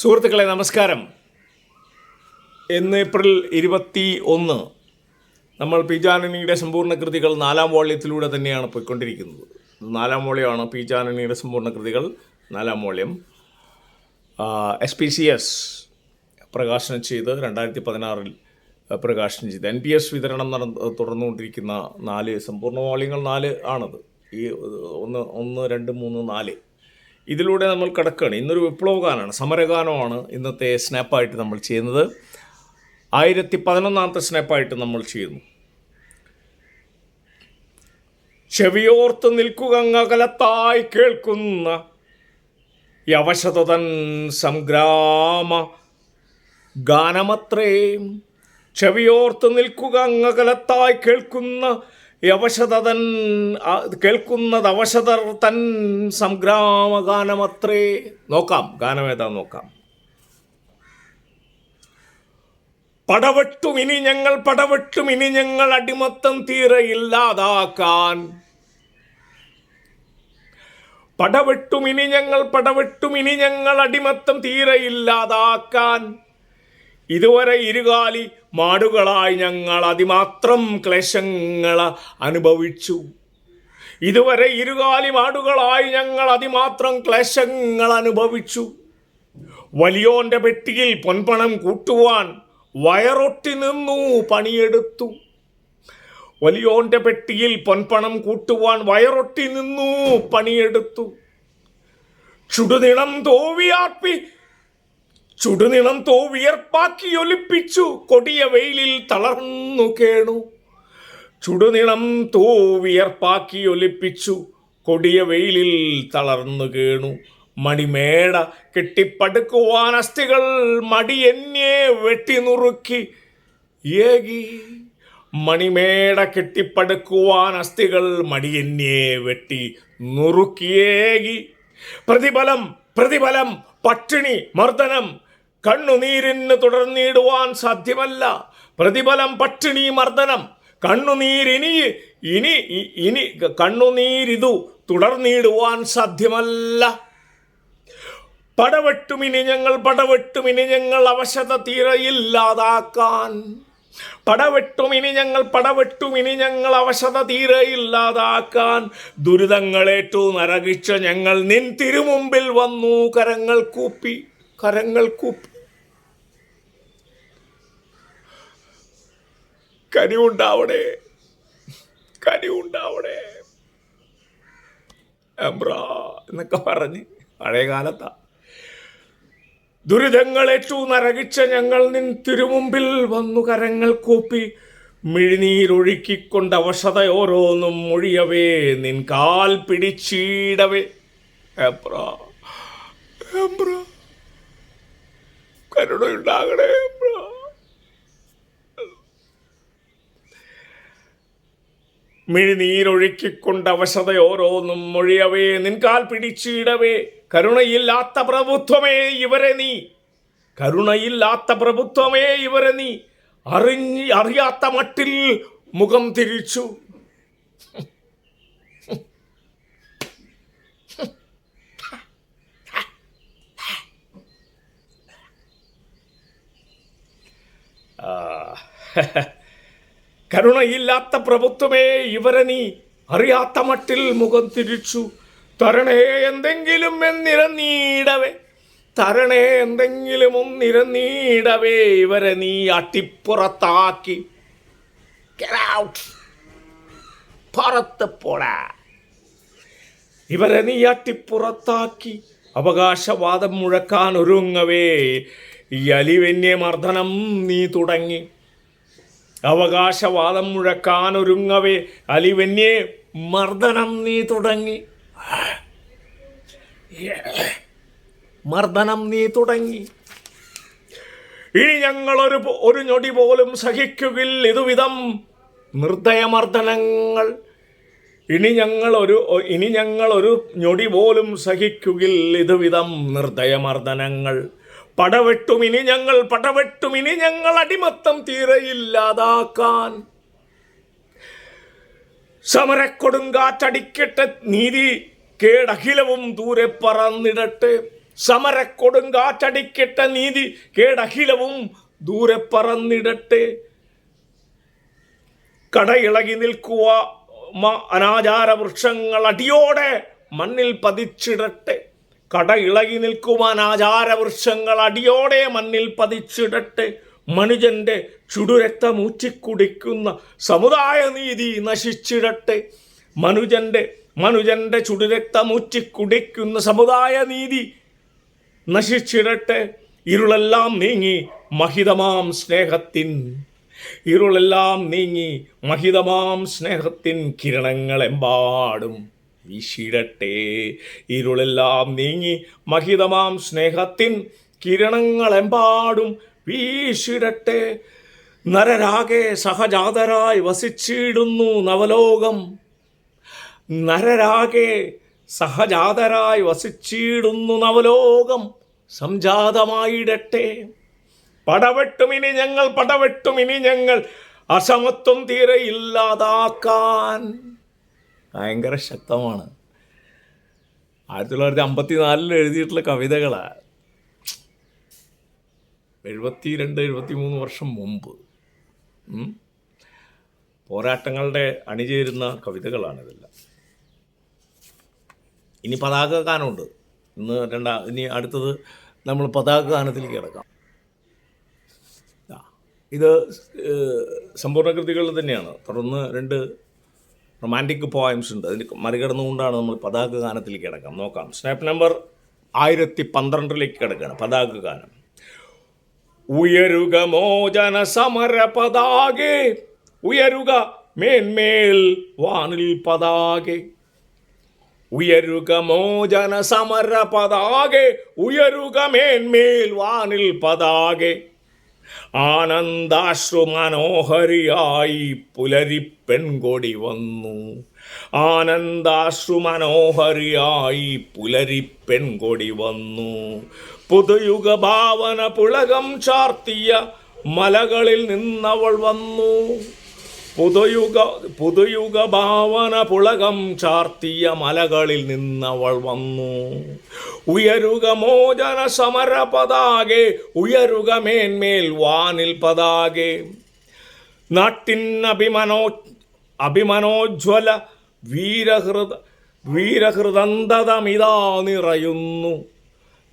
സുഹൃത്തുക്കളെ നമസ്കാരം ഇന്ന് ഏപ്രിൽ ഇരുപത്തി ഒന്ന് നമ്മൾ പീജാനനിയുടെ സമ്പൂർണ്ണ കൃതികൾ നാലാം വോളിയത്തിലൂടെ തന്നെയാണ് പോയിക്കൊണ്ടിരിക്കുന്നത് നാലാം പി പീജാനനിയുടെ സമ്പൂർണ്ണ കൃതികൾ നാലാം volume S P C S പ്രകാശനം ചെയ്ത് രണ്ടായിരത്തി പതിനാറിൽ പ്രകാശനം ചെയ്ത് എൻ പി എസ് വിതരണം നട തുടർന്നുകൊണ്ടിരിക്കുന്ന നാല് സമ്പൂർണ്ണ വോളിയങ്ങൾ നാല് ആണത് ഈ ഒന്ന് ഒന്ന് രണ്ട് മൂന്ന് നാല് ഇതിലൂടെ നമ്മൾ കിടക്കുകയാണ് ഇന്നൊരു ഗാനമാണ് സമരഗാനമാണ് ഇന്നത്തെ സ്നാപ്പായിട്ട് നമ്മൾ ചെയ്യുന്നത് ആയിരത്തി പതിനൊന്നാമത്തെ സ്നാപ്പായിട്ട് നമ്മൾ ചെയ്യുന്നു ചെവിയോർത്ത് അങ്ങകലത്തായി കേൾക്കുന്ന യവശതതൻ സംഗ്രാമ ഗാനമത്രേ ചെവിയോർത്ത് നിൽക്കുക അങ്ങകലത്തായി കേൾക്കുന്ന യവശത തൻ കേൾക്കുന്നത് അവശതർ തൻ സംഗ്രാമഗാനമത്രേ നോക്കാം ഗാനമേതാ നോക്കാം പടവെട്ടും ഇനി ഞങ്ങൾ പടവെട്ടും ഇനി ഞങ്ങൾ അടിമത്തം തീരെ ഇല്ലാതാക്കാൻ പടവെട്ടും ഇനി ഞങ്ങൾ പടവെട്ടും ഇനി ഞങ്ങൾ അടിമത്തം തീരെ ഇല്ലാതാക്കാൻ ഇതുവരെ ഇരുകാലി മാടുകളായി ഞങ്ങൾ അതിമാത്രം ക്ലേശങ്ങൾ അനുഭവിച്ചു ഇതുവരെ ഇരുകാലി മാടുകളായി ഞങ്ങൾ അതിമാത്രം ക്ലേശങ്ങൾ അനുഭവിച്ചു വലിയോന്റെ പെട്ടിയിൽ പൊൻപണം കൂട്ടുവാൻ വയറൊട്ടി നിന്നു പണിയെടുത്തു വലിയോന്റെ പെട്ടിയിൽ പൊൻപണം കൂട്ടുവാൻ വയറൊട്ടി നിന്നു പണിയെടുത്തു ചുടുനിണം തോവിയാർപ്പി ചുടുനിളം തോവിയർപ്പാക്കി ഒലിപ്പിച്ചു കൊടിയ വെയിലിൽ തളർന്നു കേണു ചുടുനിണം തോവിയർപ്പാക്കി ഒലിപ്പിച്ചു കൊടിയ വെയിലിൽ തളർന്നു കേണു മണിമേട കെട്ടിപ്പടുക്കുവാൻ അസ്ഥികൾ മടിയെന്നെ വെട്ടിനുറുക്കി ഏകി മണിമേട കെട്ടിപ്പടുക്കുവാൻ അസ്ഥികൾ മടിയെന്നെ വെട്ടി നുറുക്കിയേകി പ്രതിഫലം പ്രതിഫലം പട്ടിണി മർദ്ദനം കണ്ണുനീരിന് തുടർന്നിടുവാൻ സാധ്യമല്ല പ്രതിഫലം പട്ടിണി മർദ്ദനം കണ്ണുനീരിനി ഇനി ഇനി കണ്ണുനീരിതു തുടർന്നിടുവാൻ സാധ്യമല്ല പടവെട്ടുമിനി ഞങ്ങൾ പടവെട്ടുമിനി ഞങ്ങൾ അവശത തീരയില്ലാതാക്കാൻ പടവെട്ടുമിനി ഞങ്ങൾ പടവെട്ടുമിനി ഞങ്ങൾ അവശത തീരയില്ലാതാക്കാൻ ദുരിതങ്ങളേറ്റു നരകിച്ച ഞങ്ങൾ നിൻ തിരുമുമ്പിൽ വന്നു കരങ്ങൾ കൂപ്പി കരങ്ങൾ കൂപ്പി കനിവുണ്ടാവണേ കനിവുണ്ടാവണേ എംബ്രാ എന്നൊക്കെ പറഞ്ഞ് പഴയ കാലത്താ ദുരിതങ്ങളേറ്റു നരകിച്ച ഞങ്ങൾ നിൻ തിരുമുമ്പിൽ വന്നു കരങ്ങൾ കൂപ്പി മിഴിനീരൊഴുക്കിക്കൊണ്ട് അവശതയോരോന്നും മൊഴിയവേ നിൻ കാൽ പിടിച്ചീടവേ എബ്രാ എബ്രാ കരുണയുണ്ടാകണേ മിഴിനീരൊഴുക്കിക്കൊണ്ട് അവശത ഓരോന്നും മൊഴിയവേ നിൻകാൽ പിടിച്ചിടവേ കരുണയില്ലാത്ത പ്രഭുത്വമേ ഇവരെ നീ കരുണയില്ലാത്ത പ്രഭുത്വമേ ഇവരെ നീ അറിഞ്ഞ് അറിയാത്ത മട്ടിൽ മുഖം തിരിച്ചു കരുണയില്ലാത്ത പ്രഭുത്വമേ ഇവരെ നീ അറിയാത്ത മട്ടിൽ മുഖം തിരിച്ചു തരണേ എന്തെങ്കിലും എന്നിരന്നീടവേ തരണേ എന്തെങ്കിലും ഒന്നിരന്നീടവേ ഇവരെ നീ അട്ടിപ്പുറത്താക്കി പുറത്ത് പോടാ ഇവരെ നീ അട്ടിപ്പുറത്താക്കി അവകാശവാദം മുഴക്കാൻ ഒരുങ്ങവേ മർദ്ദനം നീ തുടങ്ങി അവകാശവാദം മുഴക്കാനൊരുങ്ങവേ അലിവന്യേ മർദ്ദനം നീ തുടങ്ങി മർദ്ദനം നീ തുടങ്ങി ഇനി ഞങ്ങളൊരു ഒരു ഞൊടി പോലും സഹിക്കുകിൽ ഇതുവിധം നിർദ്ദയമർദ്ദനങ്ങൾ ഇനി ഞങ്ങളൊരു ഇനി ഞങ്ങളൊരു ഞൊടി പോലും സഹിക്കുകിൽ ഇതുവിധം നിർദ്ദയമർദ്ദനങ്ങൾ പടവെട്ടുമിനി ഞങ്ങൾ പടവെട്ടുമിനി ഞങ്ങൾ അടിമത്തം തീരയില്ലാതാക്കാൻ സമരക്കൊടുങ്കാറ്റടിക്കട്ടെ നീതി കേടഖിലവും ദൂരെ പറന്നിടട്ടെ സമരക്കൊടുങ്കാറ്റടിക്കട്ടെ നീതി കേടഖിലവും ദൂരെ പറന്നിടട്ടെ കടയിളകി നിൽക്കുക അനാചാര വൃക്ഷങ്ങൾ അടിയോടെ മണ്ണിൽ പതിച്ചിടട്ടെ കട ഇളകി നിൽക്കുവാൻ ആചാരവൃക്ഷങ്ങൾ അടിയോടെ മണ്ണിൽ പതിച്ചിടട്ടെ മനുജന്റെ ചുടുരക്തമൂറ്റിക്കുടിക്കുന്ന സമുദായ നീതി നശിച്ചിടട്ടെ മനുജന്റെ മനുജന്റെ ചുടുരക്തമൂറ്റിക്കുടിക്കുന്ന സമുദായ നീതി നശിച്ചിടട്ടെ ഇരുളെല്ലാം നീങ്ങി മഹിതമാം സ്നേഹത്തിൻ ഇരുളെല്ലാം നീങ്ങി മഹിതമാം സ്നേഹത്തിൻ കിരണങ്ങളെമ്പാടും വീശിടട്ടെ ഇരുളെല്ലാം നീങ്ങി മഹിതമാം സ്നേഹത്തിൻ കിരണങ്ങളെമ്പാടും വീശിടട്ടെ നരരാകെ സഹജാതരായി വസിച്ചിടുന്നു നവലോകം നരരാകെ സഹജാതരായി വസിച്ചിടുന്നു നവലോകം സംജാതമായിടട്ടെ പടവെട്ടുമിനി ഞങ്ങൾ പടവെട്ടുമിനി ഞങ്ങൾ അസമത്വം തീരെ ഇല്ലാതാക്കാൻ ഭയങ്കര ശക്തമാണ് ആയിരത്തി തൊള്ളായിരത്തി അമ്പത്തി നാലിൽ എഴുതിയിട്ടുള്ള കവിതകളാണ് എഴുപത്തി രണ്ട് എഴുപത്തി മൂന്ന് വർഷം മുമ്പ് പോരാട്ടങ്ങളുടെ അണിചേരുന്ന കവിതകളാണ് ഇതെല്ലാം ഇനി പതാക ഗാനമുണ്ട് ഇന്ന് രണ്ടാ ഇനി അടുത്തത് നമ്മൾ പതാക ഗാനത്തിലേക്ക് കിടക്കാം ഇത് സമ്പൂർണ്ണ കൃതികളിൽ തന്നെയാണ് തുടർന്ന് രണ്ട് റൊമാൻറ്റിക് പോയംസ് ഉണ്ട് അതിന് മറികടന്നുകൊണ്ടാണ് നമ്മൾ പതാക ഗാനത്തിലേക്ക് കിടക്കാം നോക്കാം സ്നാപ്പ് നമ്പർ ആയിരത്തി പന്ത്രണ്ടിലേക്ക് കിടക്കുകയാണ് പതാക ഗാനം ഉയരുക മോചന സമര പതാകെ ഉയരുക മേന്മേൽ വാനിൽ പതാകെ ഉയരുക മോചന സമര പതാകെ ഉയരുക മേന്മേൽ വാനിൽ പതാകെ ആനന്ദാശ്രു മനോഹരിയായി പുലരി പെൺകൊടി വന്നു ആനന്ദാശ്രു മനോഹരിയായി പുലരി പെൺകൊടി വന്നു പുതുയുഗ ഭാവന പുളകം ചാർത്തിയ മലകളിൽ നിന്നവൾ വന്നു പുതുയുഗ പുതുയുഗ ഭാവന പുളകം ചാർത്തിയ മലകളിൽ നിന്നവൾ വന്നു ഉയരുക മോചന സമര പതാകെ ഉയരുക മേന്മേൽ വാനിൽ പതാകെ നാട്ടിൻ അഭിമനോ അഭിമനോജ്വല വീരഹൃദ വീരഹൃദന്തതമിതാ നിറയുന്നു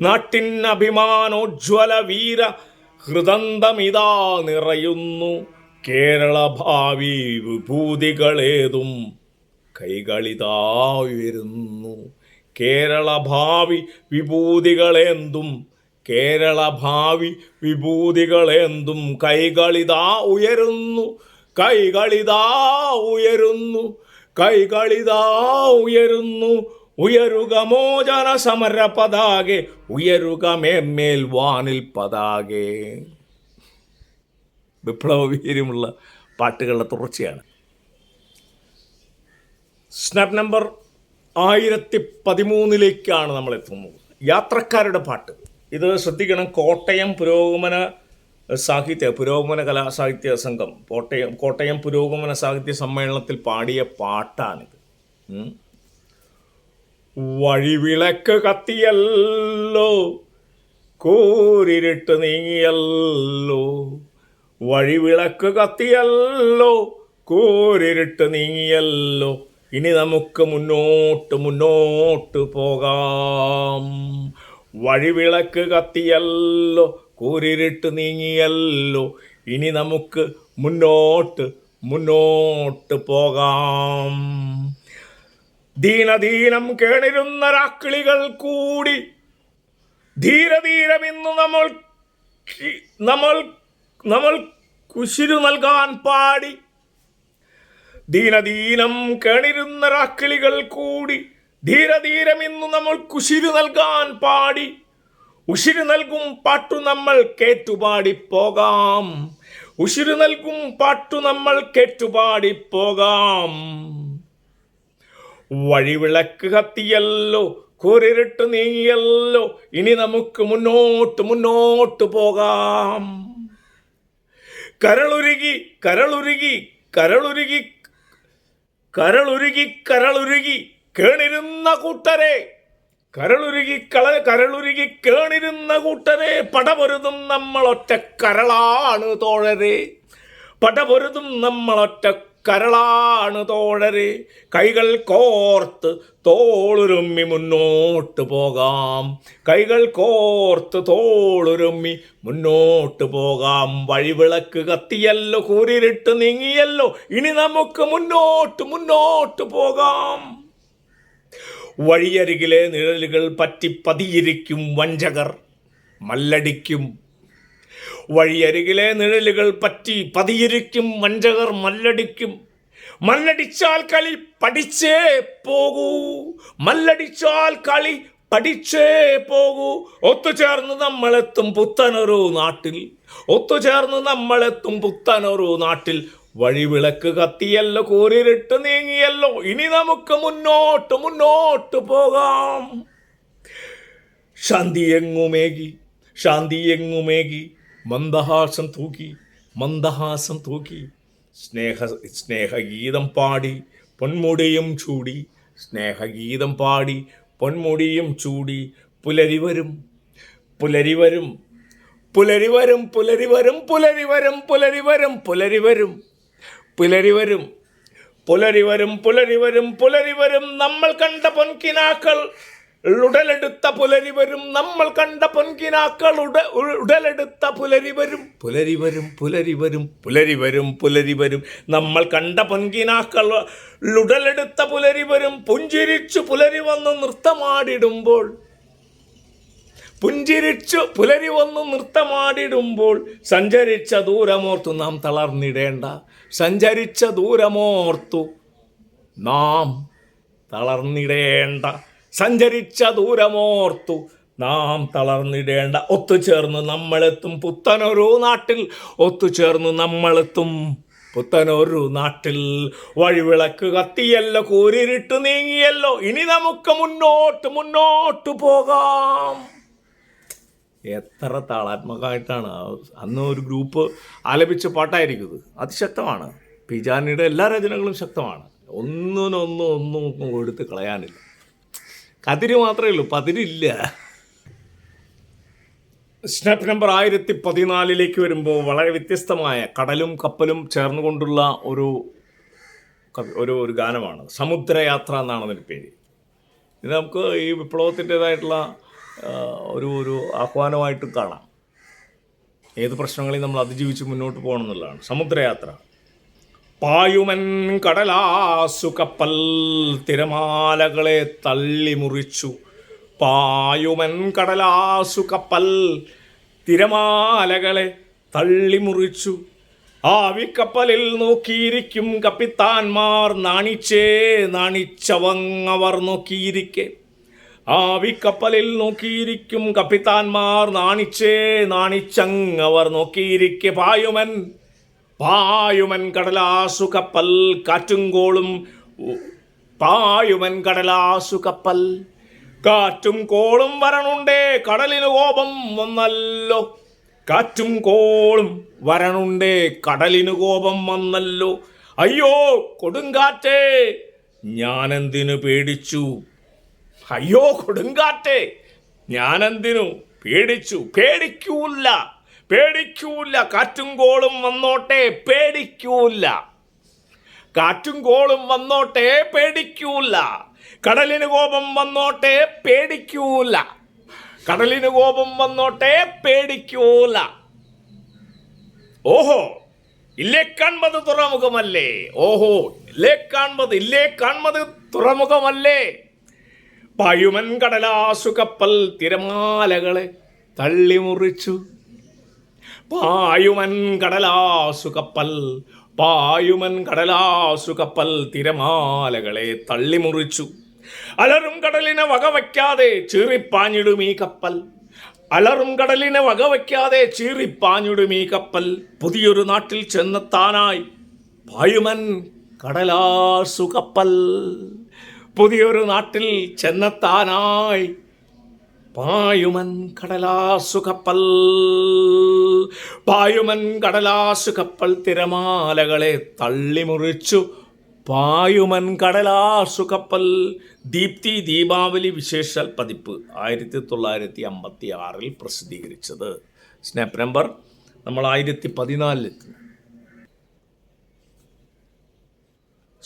നാട്ടിൻ അഭിമാനോജ്വല വീര ഹൃദന്തമിതാ നിറയുന്നു കേരളഭാവി വിഭൂതികളേതും കേരള കേരളഭാവി വിഭൂതികളെന്തും കേരളഭാവി വിഭൂതികളെന്തും കൈകളിതാ ഉയരുന്നു കൈകളിതാ ഉയരുന്നു കൈകളിതാ ഉയരുന്നു ഉയരുക മോചന സമര പതാകെ ഉയരുക മേന്മേൽ വാനിൽ പതാകേ വിപ്ലവവീര്യമുള്ള പാട്ടുകളുടെ തുടർച്ചയാണ് സ്നാപ്പ് നമ്പർ ആയിരത്തി പതിമൂന്നിലേക്കാണ് നമ്മൾ എത്തുന്നത് യാത്രക്കാരുടെ പാട്ട് ഇത് ശ്രദ്ധിക്കണം കോട്ടയം പുരോഗമന സാഹിത്യ പുരോഗമന കലാസാഹിത്യ സംഘം കോട്ടയം കോട്ടയം പുരോഗമന സാഹിത്യ സമ്മേളനത്തിൽ പാടിയ പാട്ടാണിത് വഴിവിളക്ക് കത്തിയല്ലോ കൂരിരുട്ട് നീങ്ങിയല്ലോ വഴിവിളക്ക് കത്തിയല്ലോ കൂരിരുട്ട് നീങ്ങിയല്ലോ ഇനി നമുക്ക് മുന്നോട്ട് മുന്നോട്ട് പോകാം വഴിവിളക്ക് കത്തിയല്ലോ കൂരിരുട്ട് നീങ്ങിയല്ലോ ഇനി നമുക്ക് മുന്നോട്ട് മുന്നോട്ട് പോകാം ദീനദീനം കേണിരുന്ന രാക്കിളികൾ കൂടി ധീരധീരം ഇന്ന് നമ്മൾ നമ്മൾ നമ്മൾ കുശിരു നൽകാൻ പാടി ദീനദീനം കേണിരുന്ന രാക്കിളികൾ കൂടി ഇന്ന് നമ്മൾ കുശിരു നൽകാൻ പാടി ഉശിരു നൽകും പാട്ടു നമ്മൾ കേട്ടുപാടി പോകാം ഉശിരു നൽകും പാട്ടു നമ്മൾ കേട്ടുപാടി പോകാം വഴിവിളക്ക് കത്തിയല്ലോ കുരിരുട്ട് നീയല്ലോ ഇനി നമുക്ക് മുന്നോട്ട് മുന്നോട്ട് പോകാം കരളുരുകി കരളുരുകി കരളുരുകി കരളുരുകി കരളുരുകി കേണിരുന്ന കൂട്ടരെ കരളുരുകി കള കരളുരുകി കേണിരുന്ന കൂട്ടരെ പടപൊരുതും നമ്മളൊറ്റ കരളാണ് തോഴരെ പടപൊരുതും നമ്മളൊറ്റ കരളാണ് തോഴരെ കൈകൾ കോർത്ത് തോളുരുമ്മി മുന്നോട്ട് പോകാം കൈകൾ കോർത്ത് തോളുരുമ്മി മുന്നോട്ട് പോകാം വഴിവിളക്ക് കത്തിയല്ലോ കൂരിരുട്ട് നീങ്ങിയല്ലോ ഇനി നമുക്ക് മുന്നോട്ട് മുന്നോട്ട് പോകാം വഴിയരികിലെ നിഴലുകൾ പറ്റി പതിയിരിക്കും വഞ്ചകർ മല്ലടിക്കും വഴിയരികിലെ നിഴലുകൾ പറ്റി പതിയിരിക്കും വഞ്ചകർ മല്ലടിക്കും മല്ലടിച്ചാൽ കളി പഠിച്ചേ പോകൂ മല്ലടിച്ചാൽ കളി പഠിച്ചേ പോകൂ ഒത്തുചേർന്ന് നമ്മളെത്തും പുത്തനൊരു നാട്ടിൽ ഒത്തുചേർന്ന് നമ്മളെത്തും പുത്തനൊരു നാട്ടിൽ വഴിവിളക്ക് കത്തിയല്ലോ കോരിരിട്ട് നീങ്ങിയല്ലോ ഇനി നമുക്ക് മുന്നോട്ട് മുന്നോട്ട് പോകാം ശാന്തി എങ്ങുമേകി ശാന്തി എങ്ങുമേകി മന്ദഹാസം തൂക്കി മന്ദഹാസം തൂക്കി സ്നേഹ സ്നേഹഗീതം പാടി പൊന്മുടിയും ചൂടി സ്നേഹഗീതം പാടി പൊന്മുടിയും ചൂടി പുലരിവരും പുലരിവരും പുലരിവരും പുലരിവരും പുലരിവരും പുലരിവരും പുലരിവരും പുലരിവരും പുലരിവരും പുലരിവരും പുലരിവരും നമ്മൾ കണ്ട പൊൻകിനാക്കൾ ഉടലെടുത്ത പുലരി വരും നമ്മൾ കണ്ട പൊൻകിനാക്കളുടെ ഉടലെടുത്ത പുലരി വരും പുലരി വരും പുലരി വരും പുലരി വരും പുലരി വരും നമ്മൾ കണ്ട പൊൻകിനാക്കൾ ഉടലെടുത്ത പുലരി വരും പുഞ്ചിരിച്ചു പുലരി വന്ന് നൃത്തമാടിടുമ്പോൾ പുഞ്ചിരിച്ചു പുലരി വന്ന് നൃത്തമാടിടുമ്പോൾ സഞ്ചരിച്ച ദൂരമോർത്തു നാം തളർന്നിടേണ്ട സഞ്ചരിച്ച ദൂരമോർത്തു നാം തളർന്നിടേണ്ട സഞ്ചരിച്ച ദൂരമോർത്തു നാം തളർന്നിടേണ്ട ഒത്തുചേർന്ന് നമ്മളെത്തും പുത്തനൊരു നാട്ടിൽ ഒത്തുചേർന്ന് നമ്മളെത്തും പുത്തനൊരു നാട്ടിൽ വഴിവിളക്ക് കത്തിയല്ലോ കൂരിരുട്ട് നീങ്ങിയല്ലോ ഇനി നമുക്ക് മുന്നോട്ട് മുന്നോട്ട് പോകാം എത്ര താളാത്മകമായിട്ടാണ് അന്ന് ഒരു ഗ്രൂപ്പ് ആലപിച്ച പാട്ടായിരിക്കും അതിശക്തമാണ് പിജാനിയുടെ എല്ലാ രചനകളും ശക്തമാണ് ഒന്നിനൊന്നും ഒന്നും കൊടുത്ത് കളയാനില്ല കതിര് മാത്രമേ ഉള്ളൂ പതിരില്ല സ്നാപ് നമ്പർ ആയിരത്തി പതിനാലിലേക്ക് വരുമ്പോൾ വളരെ വ്യത്യസ്തമായ കടലും കപ്പലും ചേർന്നുകൊണ്ടുള്ള ഒരു ഒരു ഒരു ഗാനമാണ് സമുദ്രയാത്ര എന്നാണ് അതിൻ്റെ പേര് ഇത് നമുക്ക് ഈ വിപ്ലവത്തിൻ്റെതായിട്ടുള്ള ഒരു ഒരു ആഹ്വാനമായിട്ട് കാണാം ഏത് പ്രശ്നങ്ങളെയും നമ്മൾ അതിജീവിച്ച് മുന്നോട്ട് പോകണം എന്നുള്ളതാണ് സമുദ്രയാത്ര പായുമൻ കടലാസു കപ്പൽ തിരമാലകളെ തള്ളി മുറിച്ചു പായുമൻ കടലാസു കപ്പൽ തിരമാലകളെ തള്ളി മുറിച്ചു ആവിക്കപ്പലിൽ നോക്കിയിരിക്കും കപ്പിത്താന്മാർ നാണിച്ചേ നാണിച്ചവങ്ങവർ നോക്കിയിരിക്കെ ആവിക്കപ്പലിൽ നോക്കിയിരിക്കും കപ്പിത്താന്മാർ നാണിച്ചേ നാണിച്ചങ്ങവർ നോക്കിയിരിക്കെ പായുമൻ പായുമൻ കടലാസു കപ്പൽ കാറ്റും കോളും പായുമൻ കടലാസു കപ്പൽ കാറ്റും കോളും വരണുണ്ടേ കടലിനു കോപം വന്നല്ലോ കാറ്റും കോളും വരണുണ്ടേ കടലിനു കോപം വന്നല്ലോ അയ്യോ കൊടുങ്കാറ്റേ ഞാനെന്തിനു പേടിച്ചു അയ്യോ കൊടുങ്കാറ്റേ ഞാനെന്തിനു പേടിച്ചു പേടിക്കൂല്ല പേടിക്കൂല കാറ്റും കോളും വന്നോട്ടെ പേടിക്കൂല കാറ്റും കോളും വന്നോട്ടെ പേടിക്കൂല കടലിന് കോപം വന്നോട്ടെ പേടിക്കൂല കടലിന് കോപം വന്നോട്ടെ പേടിക്കൂല ഓഹോ ഇല്ലേ കാൺപത് തുറമുഖമല്ലേ ഓഹോ ഇല്ലേ കാൺപത് ഇല്ലേ കാൺപത് തുറമുഖമല്ലേ പഴുമൻ കടലാസു തിരമാലകളെ തള്ളിമുറിച്ചു പായുമൻ കടലാസു കപ്പൽ പായുമൻ കടലാസു കപ്പൽ തിരമാലകളെ തള്ളിമുറിച്ചു അലറും കടലിനെ വകവയ്ക്കാതെ ചീറിപ്പാഞ്ഞിടും ഈ കപ്പൽ അലറും കടലിനെ വകവയ്ക്കാതെ ചീറിപ്പാഞ്ഞിടും ഈ കപ്പൽ പുതിയൊരു നാട്ടിൽ ചെന്നെത്താനായി പായുമൻ കടലാസു കപ്പൽ പുതിയൊരു നാട്ടിൽ ചെന്നെത്താനായി പായുമൻ കടലാസു കപ്പൽ പായുമൻ കടലാസു കപ്പൽ തിരമാലകളെ തള്ളിമുറിച്ചു പായുമൻ കടലാസു കപ്പൽ ദീപ്തി ദീപാവലി വിശേഷ പതിപ്പ് ആയിരത്തി തൊള്ളായിരത്തി അമ്പത്തി ആറിൽ പ്രസിദ്ധീകരിച്ചത് സ്നാപ്പ് നമ്പർ നമ്മൾ ആയിരത്തി പതിനാലിലെത്തി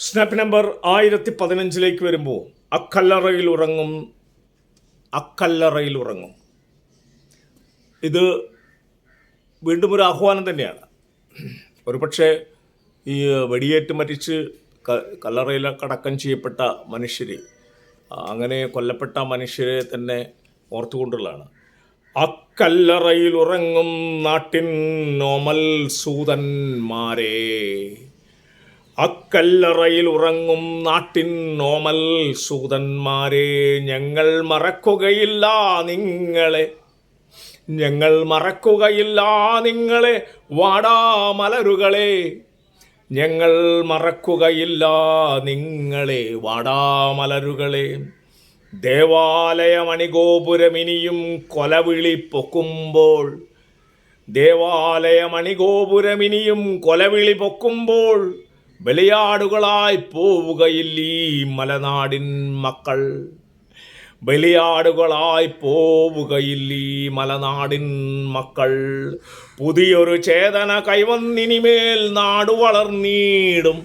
സ്നാപ്പ് നമ്പർ ആയിരത്തി പതിനഞ്ചിലേക്ക് വരുമ്പോൾ അക്കല്ലറയിൽ ഉറങ്ങും അക്കല്ലറയിൽ ഉറങ്ങും ഇത് വീണ്ടും ഒരു ആഹ്വാനം തന്നെയാണ് ഒരുപക്ഷെ ഈ വെടിയേറ്റ് മരിച്ച് കല്ലറയിൽ കടക്കം ചെയ്യപ്പെട്ട മനുഷ്യർ അങ്ങനെ കൊല്ലപ്പെട്ട മനുഷ്യരെ തന്നെ ഓർത്തുകൊണ്ടുള്ളതാണ് അക്കല്ലറയിൽ ഉറങ്ങും നാട്ടിൻ നോമൽ സൂതന്മാരേ അക്കല്ലറയിൽ ഉറങ്ങും നാട്ടിൻ നോമൽ സൂതന്മാരെ ഞങ്ങൾ മറക്കുകയില്ല നിങ്ങളെ ഞങ്ങൾ മറക്കുകയില്ല നിങ്ങളെ വാടാമലരുകളെ ഞങ്ങൾ മറക്കുകയില്ല നിങ്ങളെ വാടാമലരുകളെ ദേവാലയമണിഗോപുരമിനിയും കൊലവിളി പൊക്കുമ്പോൾ ദേവാലയമണിഗോപുരമിനിയും കൊലവിളി പൊക്കുമ്പോൾ ബലിയാടുകളായി പോവുകയില്ല ഈ മലനാടിൻ മക്കൾ ബലിയാടുകളായി പോവുകയില്ല ഈ മലനാടിൻ മക്കൾ പുതിയൊരു ചേതന കൈവന്നിനിമേൽ നാടു വളർന്നീടും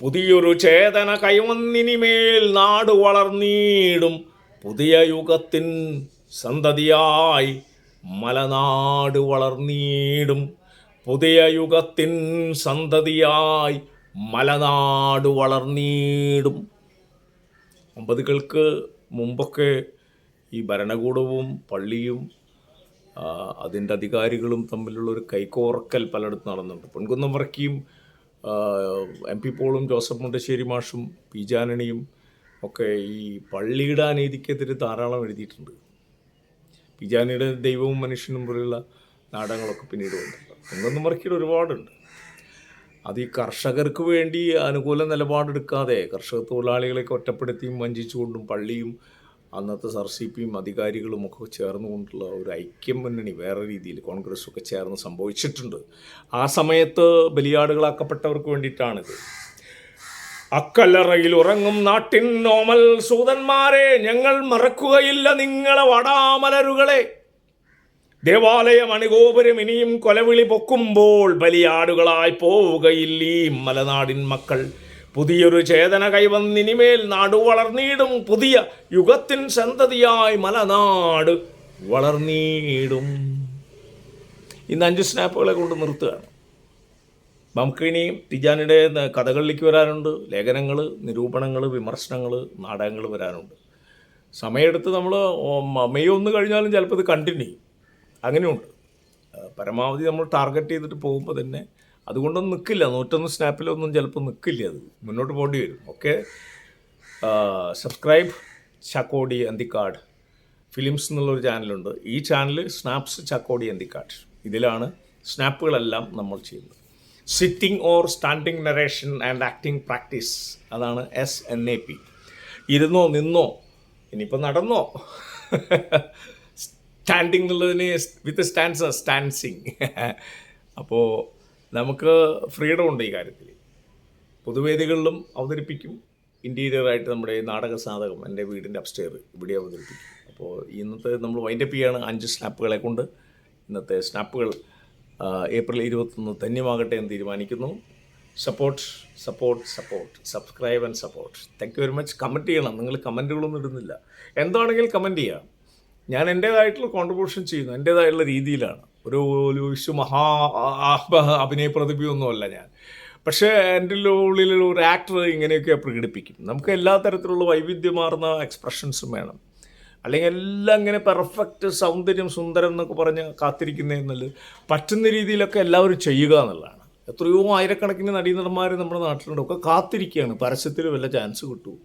പുതിയൊരു ചേതന കൈവന്നിനിമേൽ നാട് വളർന്നീടും പുതിയ യുഗത്തിൻ സന്തതിയായി മലനാട് വളർന്നീടും പുതിയ യുഗത്തിൻ സന്തതിയായി മലനാട് വളർന്നീടും അമ്പതുകൾക്ക് മുമ്പൊക്കെ ഈ ഭരണകൂടവും പള്ളിയും അതിൻ്റെ അധികാരികളും തമ്മിലുള്ള ഒരു കൈക്കോർക്കൽ പലയിടത്തും നടന്നുണ്ട് പൊൻകുന്നം വർക്കിയും എം പി പോളും ജോസഫ് മുണ്ടശ്ശേരി മാഷും പി ജാനണിയും ഒക്കെ ഈ പള്ളിയുടെ അനീതിക്കെതിരെ ധാരാളം എഴുതിയിട്ടുണ്ട് പി ജാനിയുടെ ദൈവവും മനുഷ്യനും പോലെയുള്ള നാടകങ്ങളൊക്കെ പിന്നീട് വന്നിട്ടുണ്ട് പൊൻകുന്നം വർക്കിയിൽ ഒരുപാടുണ്ട് അത് ഈ കർഷകർക്ക് വേണ്ടി അനുകൂല നിലപാടെടുക്കാതെ കർഷക തൊഴിലാളികളെയൊക്കെ ഒറ്റപ്പെടുത്തിയും വഞ്ചിച്ചുകൊണ്ടും പള്ളിയും അന്നത്തെ സർസിപ്പിയും അധികാരികളും ഒക്കെ ചേർന്നുകൊണ്ടുള്ള ഒരു ഐക്യം മുന്നണി വേറെ രീതിയിൽ കോൺഗ്രസ്സൊക്കെ ചേർന്ന് സംഭവിച്ചിട്ടുണ്ട് ആ സമയത്ത് ബലിയാടുകളാക്കപ്പെട്ടവർക്ക് വേണ്ടിയിട്ടാണിത് അക്കല്ലറയിൽ ഉറങ്ങും നാട്ടിൻ നോമൽ സൂതന്മാരെ ഞങ്ങൾ മറക്കുകയില്ല നിങ്ങളെ വടാമലരുകളെ ദേവാലയം മണികോപുരം ഇനിയും കൊലവിളി പൊക്കുമ്പോൾ ബലിയാടുകളായി പോവുകയില്ല ഈ മലനാടിൻ മക്കൾ പുതിയൊരു ചേതന കൈവന്നിനിമേൽ നാട് വളർന്നീടും പുതിയ യുഗത്തിൻ സന്തതിയായി മലനാട് വളർന്നീടും ഇന്ന് അഞ്ച് സ്നാപ്പുകളെ കൊണ്ട് നിർത്തുകയാണ് നമുക്കിനിയും തിജാനിയുടെ കഥകളിലേക്ക് വരാനുണ്ട് ലേഖനങ്ങൾ നിരൂപണങ്ങൾ വിമർശനങ്ങൾ നാടകങ്ങൾ വരാനുണ്ട് സമയമെടുത്ത് നമ്മൾ മെയ് ഒന്ന് കഴിഞ്ഞാലും ചിലപ്പോൾ ഇത് കണ്ടിന്യൂ ചെയ്യും അങ്ങനെയുണ്ട് പരമാവധി നമ്മൾ ടാർഗറ്റ് ചെയ്തിട്ട് പോകുമ്പോൾ തന്നെ അതുകൊണ്ടൊന്നും നിൽക്കില്ല നൂറ്റൊന്ന് സ്നാപ്പിലൊന്നും ചിലപ്പോൾ നിൽക്കില്ല അത് മുന്നോട്ട് പോകേണ്ടി വരും ഓക്കെ സബ്സ്ക്രൈബ് ചക്കോടി അന്തിക്കാട് ഫിലിംസ് എന്നുള്ളൊരു ചാനലുണ്ട് ഈ ചാനൽ സ്നാപ്സ് ചക്കോടി അന്തിക്കാട് ഇതിലാണ് സ്നാപ്പുകളെല്ലാം നമ്മൾ ചെയ്യുന്നത് sitting or standing narration and acting practice അതാണ് എസ് എൻ എ പി ഇരുന്നോ നിന്നോ ഇനിയിപ്പോൾ നടന്നോ സ്റ്റാൻഡിങ് എന്നുള്ളതിന് വിത്ത് സ്റ്റാൻസ് സ്റ്റാൻസിങ് അപ്പോൾ നമുക്ക് ഫ്രീഡം ഉണ്ട് ഈ കാര്യത്തിൽ പൊതുവേദികളിലും അവതരിപ്പിക്കും ഇൻറ്റീരിയറായിട്ട് നമ്മുടെ നാടക സാധകം എൻ്റെ വീടിൻ്റെ അപ്സ്റ്റെയർ ഇവിടെ അവതരിപ്പിക്കും അപ്പോൾ ഇന്നത്തെ നമ്മൾ വൈൻഡപ്പ് ചെയ്യാണ് അഞ്ച് സ്നാപ്പുകളെ കൊണ്ട് ഇന്നത്തെ സ്നാപ്പുകൾ ഏപ്രിൽ ഇരുപത്തൊന്ന് ധന്യമാകട്ടെ എന്ന് തീരുമാനിക്കുന്നു support support support subscribe and support thank you very much comment ചെയ്യണം നിങ്ങൾ കമൻറ്റുകളൊന്നും ഇടുന്നില്ല എന്താണെങ്കിലും കമൻറ്റ് ചെയ്യാം ഞാൻ എൻ്റേതായിട്ടുള്ള കോൺട്രിബ്യൂഷൻ ചെയ്യുന്നു എൻ്റേതായിട്ടുള്ള രീതിയിലാണ് ഒരു ഒരു വിശ്വ മഹാ അഭിനയ പ്രതിഭയൊന്നുമല്ല ഞാൻ പക്ഷേ എൻ്റെ ഉള്ളിൽ ഒരു ആക്ടർ ഇങ്ങനെയൊക്കെ പ്രകടിപ്പിക്കും നമുക്ക് എല്ലാ തരത്തിലുള്ള വൈവിധ്യമാർന്ന എക്സ്പ്രഷൻസും വേണം അല്ലെങ്കിൽ എല്ലാം ഇങ്ങനെ പെർഫെക്റ്റ് സൗന്ദര്യം സുന്ദരം എന്നൊക്കെ പറഞ്ഞ് കാത്തിരിക്കുന്നതെന്നുള്ളത് പറ്റുന്ന രീതിയിലൊക്കെ എല്ലാവരും ചെയ്യുക എന്നുള്ളതാണ് എത്രയോ ആയിരക്കണക്കിന് നടീനടന്മാർ നമ്മുടെ നാട്ടിലുണ്ടൊക്കെ ഒക്കെ കാത്തിരിക്കുകയാണ് പരസ്യത്തിൽ വല്ല ചാൻസ് കിട്ടുമോ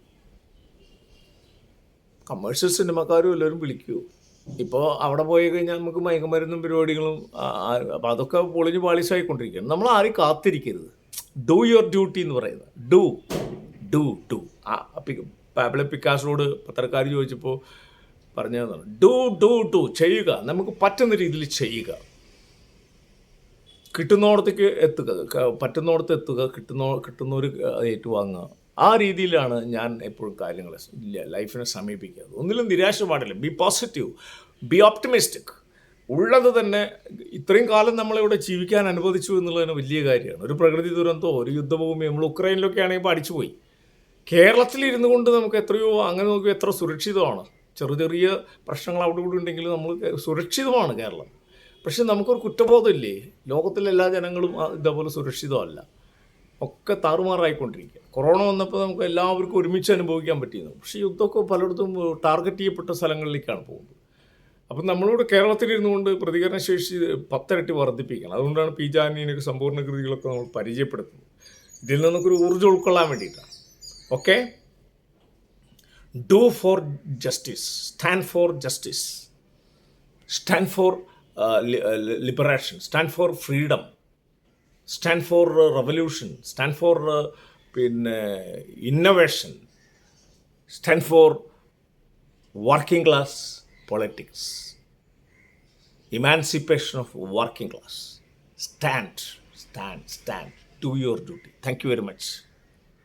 കമേഴ്ഷ്യൽ സിനിമക്കാരും എല്ലാവരും വിളിക്കുമോ ഇപ്പോൾ അവിടെ പോയി കഴിഞ്ഞാൽ നമുക്ക് മയക്കുമരുന്നും പരിപാടികളും അപ്പോൾ അതൊക്കെ പൊളിഞ്ഞ് പാളിസായിക്കൊണ്ടിരിക്കുകയാണ് നമ്മൾ ആരും കാത്തിരിക്കരുത് ഡു യുവർ ഡ്യൂട്ടി എന്ന് പറയുന്നത് ഡു ഡു ഡു ആ പാബ്ല പിക്കാസോട് പത്രക്കാർ ചോദിച്ചപ്പോൾ പറഞ്ഞതാണ് ഡു ഡു ഡു ചെയ്യുക നമുക്ക് പറ്റുന്ന രീതിയിൽ ചെയ്യുക കിട്ടുന്നോടത്തേക്ക് എത്തുക പറ്റുന്നോടത്ത് എത്തുക കിട്ടുന്ന കിട്ടുന്നവർ ഏറ്റുവാങ്ങുക ആ രീതിയിലാണ് ഞാൻ എപ്പോഴും കാര്യങ്ങൾ ലൈഫിനെ സമീപിക്കുന്നത് ഒന്നിലും നിരാശ പാടില്ല ബി പോസിറ്റീവ് ബി ഓപ്റ്റമിസ്റ്റിക് ഉള്ളത് തന്നെ ഇത്രയും കാലം നമ്മളിവിടെ ജീവിക്കാൻ അനുവദിച്ചു എന്നുള്ളതിന് വലിയ കാര്യമാണ് ഒരു പ്രകൃതി ദുരന്തമോ ഒരു യുദ്ധഭൂമി നമ്മൾ ഉക്രൈനിലൊക്കെ ആണെങ്കിൽ പഠിച്ചു പോയി കേരളത്തിൽ ഇരുന്നു കൊണ്ട് നമുക്ക് എത്രയോ അങ്ങനെ നോക്കി എത്ര സുരക്ഷിതമാണ് ചെറിയ ചെറിയ പ്രശ്നങ്ങൾ അവിടെ ഇവിടെ ഉണ്ടെങ്കിൽ നമ്മൾ സുരക്ഷിതമാണ് കേരളം പക്ഷെ നമുക്കൊരു കുറ്റബോധമില്ലേ ലോകത്തിലെ എല്ലാ ജനങ്ങളും ഇതേപോലെ സുരക്ഷിതമല്ല ഒക്കെ താറുമാറായിക്കൊണ്ടിരിക്കുക കൊറോണ വന്നപ്പോൾ നമുക്ക് എല്ലാവർക്കും ഒരുമിച്ച് അനുഭവിക്കാൻ പറ്റിയിരുന്നു പക്ഷേ യുദ്ധമൊക്കെ പലയിടത്തും ടാർഗറ്റ് ചെയ്യപ്പെട്ട സ്ഥലങ്ങളിലേക്കാണ് പോകുന്നത് അപ്പം നമ്മളോട് കേരളത്തിലിരുന്നുകൊണ്ട് പ്രതികരണശേഷി പത്തരട്ടി വർദ്ധിപ്പിക്കണം അതുകൊണ്ടാണ് പി ജാനിയൊക്കെ സമ്പൂർണ്ണ കൃതികളൊക്കെ നമ്മൾ പരിചയപ്പെടുത്തുന്നത് ഇതിൽ നിന്നൊക്കെ ഊർജ്ജം ഉൾക്കൊള്ളാൻ വേണ്ടിയിട്ടാണ് okay do for justice stand for justice stand for liberation stand for freedom stand for uh, revolution, stand for uh, innovation, stand for working class politics, emancipation of working class. Stand, do your duty. Thank you very much.